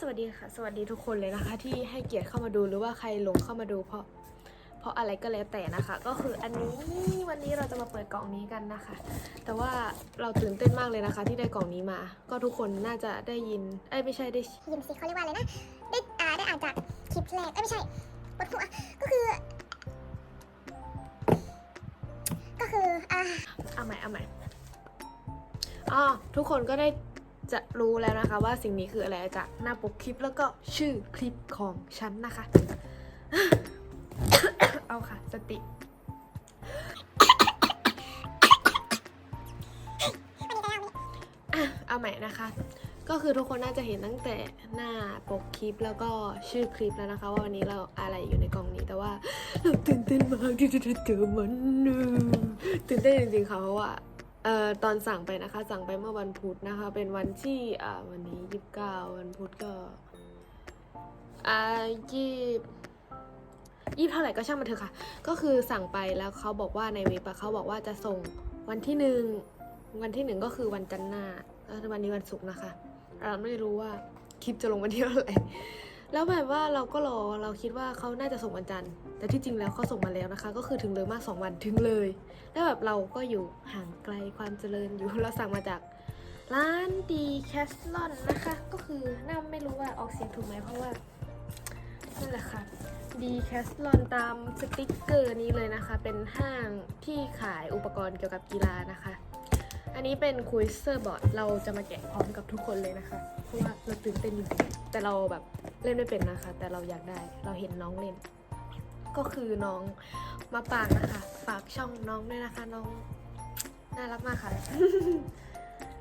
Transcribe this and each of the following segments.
สวัสดีค่ะ สวัสดีทุกคนเลยนะคะ ที่ให้เกียรติเข้ามาดูหรือว่าใครหลงเข้ามาดูเพราะ เพราะอะไรก็แล้วแต่นะคะ ก็คืออันนี้วันนี้เราจะมาเปิดกล่องนี้กันนะคะ แต่ว่าเราตื่นเต้นมากเลยนะคะ ที่ได้กล่องนี้มา ก็ทุกคนน่าจะได้ยินเอ้ยไม่ใช่ได้ยิมสิเขาเรียกว่าอะไรนะได้อ่าได้อ่านจากคลิปแรกเอ้ยไม่ใช่บทหัวก็คือ ก็คืออ่าเอาใหม่เอาใหม่อ๋อทุกคนก็ได้ จะรู้แล้วนะคะว่าสิ่งนี้คืออะไรจากหน้าปกคลิปแล้วก็ชื่อคลิปของฉันนะคะ เอาค่ะ สติเอาใหม่นะคะ ก็คือทุกคนน่าจะเห็นตั้งแต่หน้าปกคลิปแล้วก็ชื่อคลิปแล้วนะคะ ว่าวันนี้เราอะไรอยู่ในกล่องนี้แต่ว่าเราตื่นเต้นมากที่จะเจอมันตื่นเต้นจริงๆค่ะเพราะว่า เอ่อตอนสั่งไปนะคะ สั่งไปเมื่อวันพุธนะคะ เป็นวันที่อ่าวันนี้ยี่สิบเก้าวันพุธก็อ่ายี่ยี่เท่าไหร่ก็ช่างมันเถอะค่ะ ก็คือสั่งไปแล้วเขาบอกว่าในเว็บอะเขาบอกว่าจะส่งวันที่หนึ่งวันที่หนึ่งก็คือวันจันทร์หน้าแล้ววันนี้วันศุกร์นะคะ เราไม่รู้ว่าคลิปจะลงวันที่เท่าไหร่ แล้วแบบว่าเราก็รอเราคิดว่าเขาน่าจะส่งวันจันทร์ แต่ที่จริงแล้วเขาส่งมาแล้วนะคะ ก็คือถึงเลยมาก2วันถึงเลย แล้วแบบเราก็อยู่ห่างไกลความเจริญอยู่เราสั่งมาจากร้านดีแคสลอนนะคะ ก็คือน่าไม่รู้ว่าออกเสียงถูกไหมเพราะว่านั่นแหละค่ะดีแคสลอนตามสติ๊กเกอร์นี้เลยนะคะ เป็นห้างที่ขายอุปกรณ์เกี่ยวกับกีฬานะคะ อันนี้เป็นคุยเซอร์บอร์ดเราจะมาแกะพร้อมกับทุกคนเลยนะคะ เพราะว่าเราตื่นเต้นจริงๆแต่เราแบบ เล่นไม่เป็นนะคะ แต่เราอยากได้เราเห็นน้องเล่น ก็คือน้องมาปางนะคะ ฝากช่องน้องด้วยนะคะน้องน่ารักมากค่ะ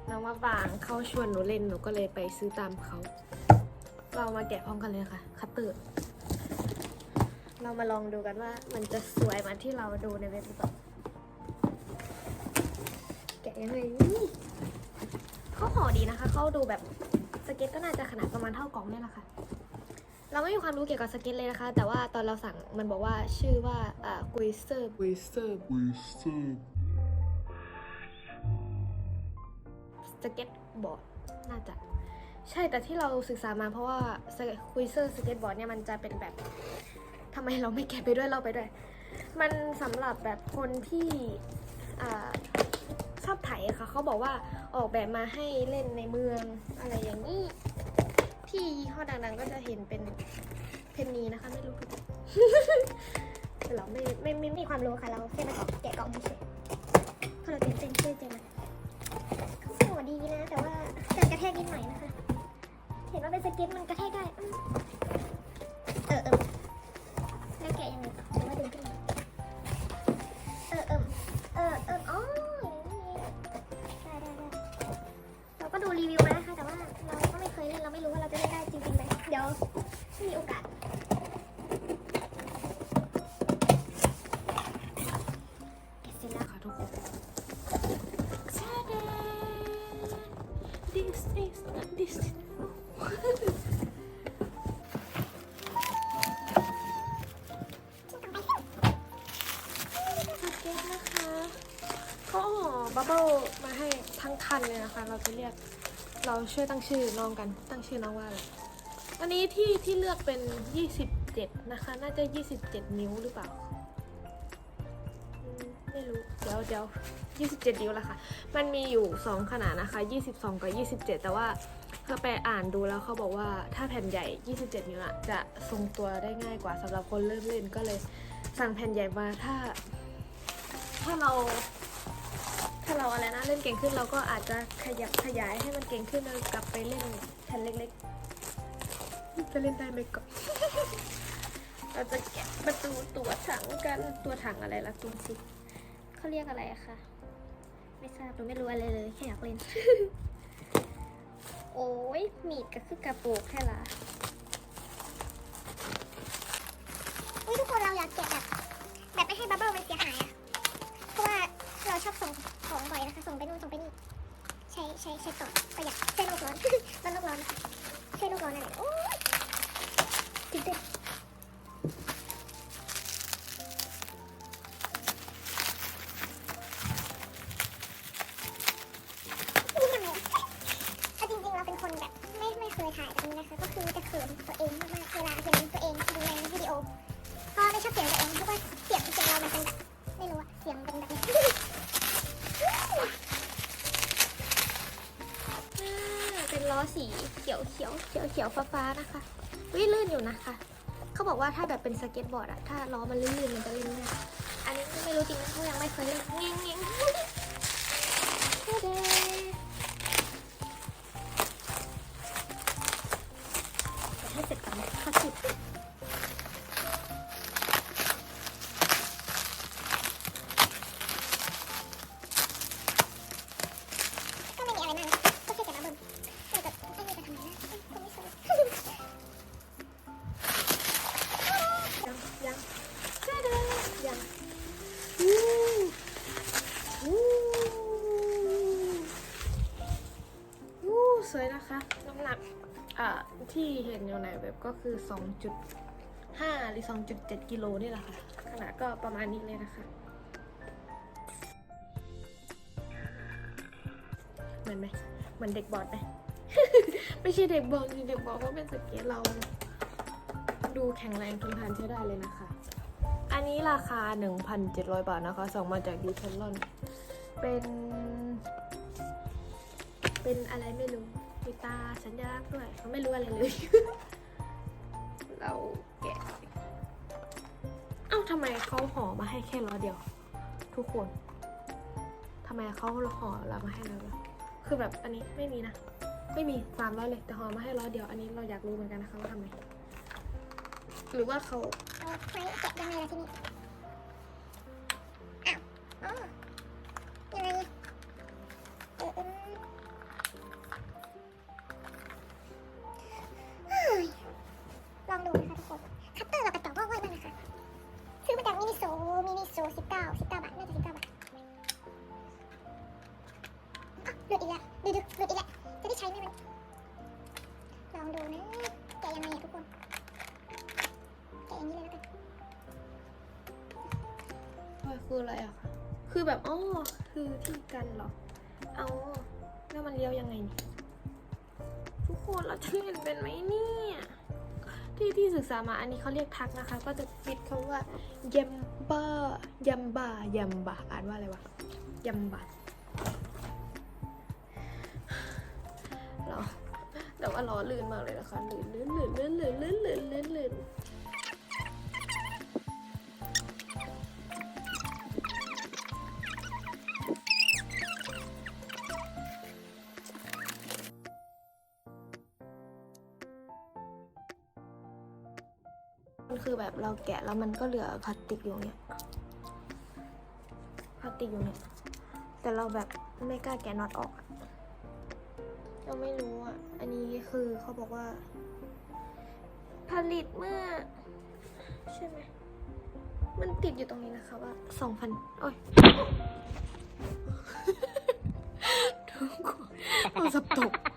น้องมาปางเขาชวนหนูเล่นหนูก็เลยไปซื้อตามเขา เรามาแกะพร้อมกันเลยค่ะ คัตเตอร์เรามาลองดูกันว่ามันจะสวยเหมือนที่เราดูในเว็บหรือเปล่าแกะยังไงนี่เขาห่อดีนะคะ เขาดูแบบสเก็ตก็น่าจะขนาดประมาณเท่ากล่องเนี่ยแหละค่ะ เราไม่มีความรู้เกี่ยวกับสเก็ตเลยนะคะ แต่ว่าตอนเราสั่งมันบอกว่าชื่อว่าอ่ากุยเซอร์กุยเซอร์ Wasted. สเก็ตบอร์ดน่าจะ ใช่แต่ที่เราศึกษามาเพราะว่าคุยเซอร์สเก็ตบอร์ดเนี่ยมันจะเป็นแบบทำไมเราไม่แกะไปด้วยเราไปด้วย มันสำหรับแบบคนที่อ่าชอบไถอะค่ะเขาบอกว่าออกแบบมาให้เล่นในเมืองอะไรอย่างนี้ ที่ยี่ห้อดังๆก็จะเห็นเป็นเพนนีนะคะ ไม่รู้ถูกแต่เราไม่ไม่ไม่มีความรู้ค่ะ เราแค่มาแกะกล่องเฉย มีโอกาสเสร็จแล้วค่ะทุกคน This is this is สเก็ตนะคะเขาห่อบับเบิ้ลมาให้ทั้งคันเลยนะคะ เราจะเรียก เราช่วยตั้งชื่อน้องกัน ตั้งชื่อน้องว่าอะไร อันนี้ที่ที่เลือกเป็น 27 นะคะ น่าจะ 27 นิ้วหรือเปล่า ไม่รู้ เดี๋ยวเดี๋ยว27 นิ้วละค่ะ มันมีอยู่ 2 ขนาดนะคะ 22 กับ 27 แต่ว่าเขาไปอ่านดูแล้วเขาบอกว่าถ้าแผ่นใหญ่ 27 นิ้วอะจะทรงตัวได้ง่ายกว่าสำหรับคนเริ่มเล่นก็เลยสั่งแผ่นใหญ่มาถ้า ถ้าเรา ถ้าเราอะไรนะเล่นเก่งขึ้นเราก็อาจจะขยับขยายให้มันเก่งขึ้นแล้วกลับไปเล่นแผ่นเล็ก จะเล่นได้ไหมก่อนเราจะแกะประตูตัวถังกันตัวถังอะไรล่ะตัวสิเขาเรียกอะไรอะคะไม่ทราบหนูไม่รู้อะไรเลยแค่อยากเล่น โอ้ยมีดก็คือกระโปรงแค่ละเฮ้ยทุกคนเราอยากแกะแบบแบบไม่ให้บับเบิ้ลมันเสียหายอะเพราะว่าเราชอบส่งของบ่อยนะคะ ส่งไปนู่นส่งไปนี่ใช้ใช้ใช้ต่อประหยัดใช้โลกร้อนลดโลกร้อนนะคะ ใช้โลกร้อนนั่นแหละโอ้ยตื่นเต้นนี่ทำไงเอาจริงๆเราเป็นคนแบบไม่ไม่เคยถ่ายแบบนี้นะคะก็คือจะเขินตัวเองมากๆเวลาเห็นตัวเองดูในวิดีโอก็ไม่ชอบเสียงตัวเองเพราะว่าเสียงเสียงเรามันเป็นแบบไม่รู้อะเสียง สีเขียวเขียวเขียวเขียวฟ้าฟ้านะคะวิ่ลื่นอยู่นะคะ เขาบอกว่าถ้าแบบเป็นสเก็ตบอร์ดอะถ้าล้อมันลื่นมันจะเล่นง่ายอันนี้ไม่รู้จริงนะเขายังไม่เคยเล่นเงี้ยงเงี้ย อ่าที่เห็นอยู่ในเว็บก็คือ 2.5 หรือ 2.7 กิโลนี่แหละค่ะ ขนาดก็ประมาณนี้เลยนะคะ เหมือนไหมเหมือนเด็กบอดไหม ไม่ใช่เด็กบอดเด็กบอดเพราะเป็นสเก็ตเรา ดูแข็งแรงทนทานใช้ได้เลยนะคะ อันนี้ราคา 1,700 บาทนะคะส่งมาจากดีเทลลอน เป็น เป็นอะไรไม่รู้ มีตาสัญลักษณ์ด้วยเขาไม่รู้อะไรเลย เราแกะเอ้าทำไมเขาห่อมาให้แค่ล้อเดียว ทุกคนทำไมเขาห่อเรามาให้เราเดียวคือแบบอันนี้ไม่มีนะ ไม่มีสามร้อยเลยแต่ห่อมาให้ล้อเดียว อันนี้เราอยากรู้เหมือนกันนะคะว่าทำไมหรือว่าเขาเอาไว้แกะยังไงล่ะทีนี้ คืออะไรอะคะคือแบบอ๋อคือที่กันหรอ เอาแล้วมันเลี้ยวยังไงนี่ทุกคนเราจะเล่นเป็นไหมเนี่ยที่ที่ศึกษามาอันนี้เขาเรียกทักนะคะ ก็จะปิดคำว่ายัมบ้ายัมบายัมบาอ่านว่าอะไรวะยัมบาเราแต่ว่าล้อลื่นมากเลยนะคะลื่นลื่นลื่นลื่นลื่นลื่นลื่นลื่นลื่น คือแบบเราแกะแล้วมันก็เหลือพลาสติกอยู่เนี่ยพลาสติกอยู่เนี่ย แต่เราแบบไม่กล้าแกะน็อตออกอะเราไม่รู้อะ อันนี้คือเขาบอกว่า ผลิตเมื่อ ใช่ไหม มันติดอยู่ตรงนี้นะคะว่าสองพันโอ้ยทุกคนเอาสับตกโอ้ย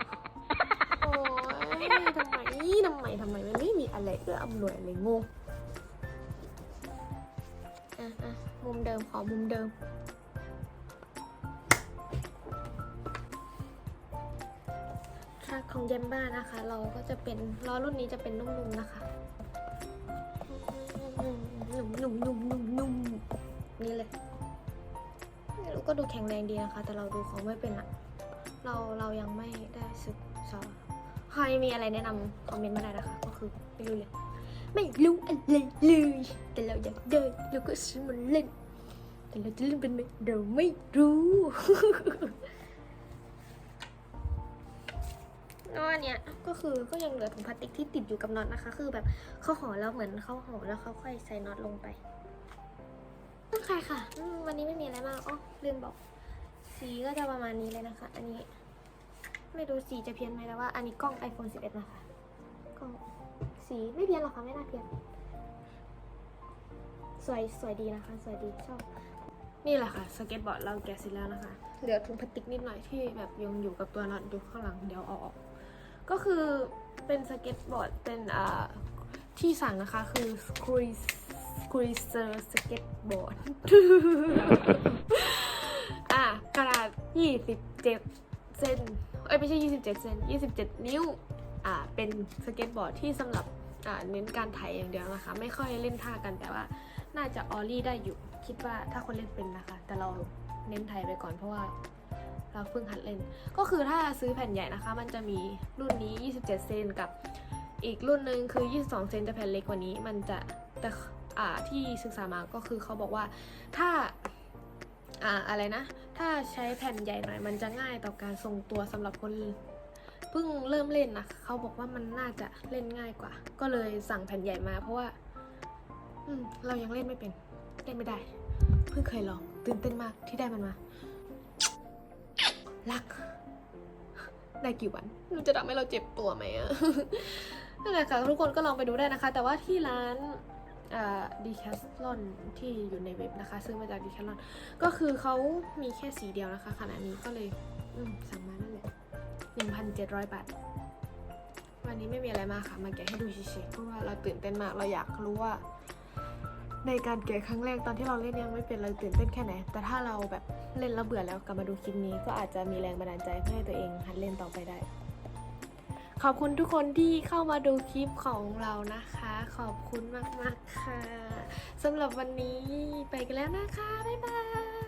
ทำไมทำไมทำไมมันไม่มีอะไรเอื้ออำนวยอะไรงงอะอะมุมเดิมขอมุมเดิมทรัคของเยมบ้านะคะ เราก็จะเป็นล้อรุ่นนี้จะเป็นนุ่มๆนะคะนุ่มๆนุ่มๆนุ่มๆนุ่มๆนุ่มๆนี่เลยไม่ก็ดูแข็งแรงดีนะคะ แต่เราดูของไม่เป็นอะเราเรายังไม่ได้ศึกษา ใครมีอะไรแนะนำคอมเมนต์มาได้นะคะ ก็คือไม่รู้เลย ไม่รู้อะไรเลย แต่เราอยากเดินเราก็ซื้อมาเล่น แต่เราจะเล่นเป็นไหมเราไม่รู้แล้วอันเนี้ยก็คือก็ยังเหลือถุงพลาสติกที่ติดอยู่กับน็อตนะคะ คือแบบเขาห่อแล้วเหมือนเขาห่อแล้วเขาค่อยใส่น็อตลงไปโอเคค่ะอืมวันนี้ไม่มีอะไรมากอ๋อลืมบอก สีก็จะประมาณนี้เลยนะคะ อันนี้ ไม่รู้สีจะเพี้ยนไหมแต่ว่าอันนี้กล้อง iPhone 11 นะคะกล้องสีไม่เพี้ยนหรอกค่ะไม่น่าเพี้ยนสวยสวยดีนะคะ สวยดีชอบ นี่แหละค่ะสเก็ตบอร์ดเราแกะเสร็จแล้วนะคะ เหลือถุงพลาสติกนิดหน่อยที่แบบยังอยู่กับตัวน็อตอยู่ข้างหลังเดี๋ยวเอาออก ก็คือเป็นสเก็ตบอร์ดเป็นอ่าที่สั่งนะคะคือครูครูเซอร์สเก็ตบอร์ดอะขนาด27เซน เอ้ยไม่ใช่ 27 เซน 27 นิ้ว อ่า เป็นสเก็ตบอร์ดที่สำหรับ อ่า เน้นการไถอย่างเดียวนะคะ ไม่ค่อยเล่นท่ากัน แต่ว่าน่าจะออลลี่ได้อยู่ คิดว่าถ้าคนเล่นเป็นนะคะ แต่เราเน้นไถไปก่อนเพราะว่าเราเพิ่งหัดเล่น ก็คือถ้าซื้อแผ่นใหญ่นะคะ มันจะมีรุ่นนี้ 27 เซนกับอีกรุ่นหนึ่งคือ 22 เซนจะแผ่นเล็กกว่านี้ มันจะแต่อ่าที่ศึกษามาก็คือเขาบอกว่าถ้า อ่าอะไรนะ ถ้าใช้แผ่นใหญ่หน่อยมันจะง่ายต่อการทรงตัวสำหรับคนเพิ่งเริ่มเล่นนะเขาบอกว่ามันน่าจะเล่นง่ายกว่า ก็เลยสั่งแผ่นใหญ่มาเพราะว่า อืม เรายังเล่นไม่เป็น เล่นไม่ได้ เพิ่งเคยลองตื่นเต้นมากที่ได้มันมา รัก ได้กี่วันมันจะทำให้เราเจ็บตัวไหมอะนั่นแหละค่ะทุกคนก็ลองไปดูได้นะคะ แต่ว่าที่ร้าน ดีแคสลอนที่อยู่ในเว็บนะคะ ซื้อมาจากดีแคสลอนก็คือเขามีแค่สีเดียวนะคะขณะนี้ก็เลยสั่งมานั่นแหละหนึ่งพันเจ็ดร้อยบาท วันนี้ไม่มีอะไรมากค่ะ มาแกะให้ดูเฉยๆเพราะว่าเราตื่นเต้นมาก เราอยากรู้ว่า ในการแกะครั้งแรกตอนที่เราเล่นยังไม่เป็นเราตื่นเต้นแค่ไหน แต่ถ้าเราแบบเล่นแล้วเบื่อแล้วกลับมาดูคลิปนี้ก็อาจจะมีแรงบันดาลใจเพื่อให้ตัวเองหัดเล่นต่อไปได้ ขอบคุณทุกคนที่เข้ามาดูคลิปของเรานะคะ ขอบคุณมากๆค่ะสำหรับวันนี้ไปกันแล้วนะคะ บ๊ายบาย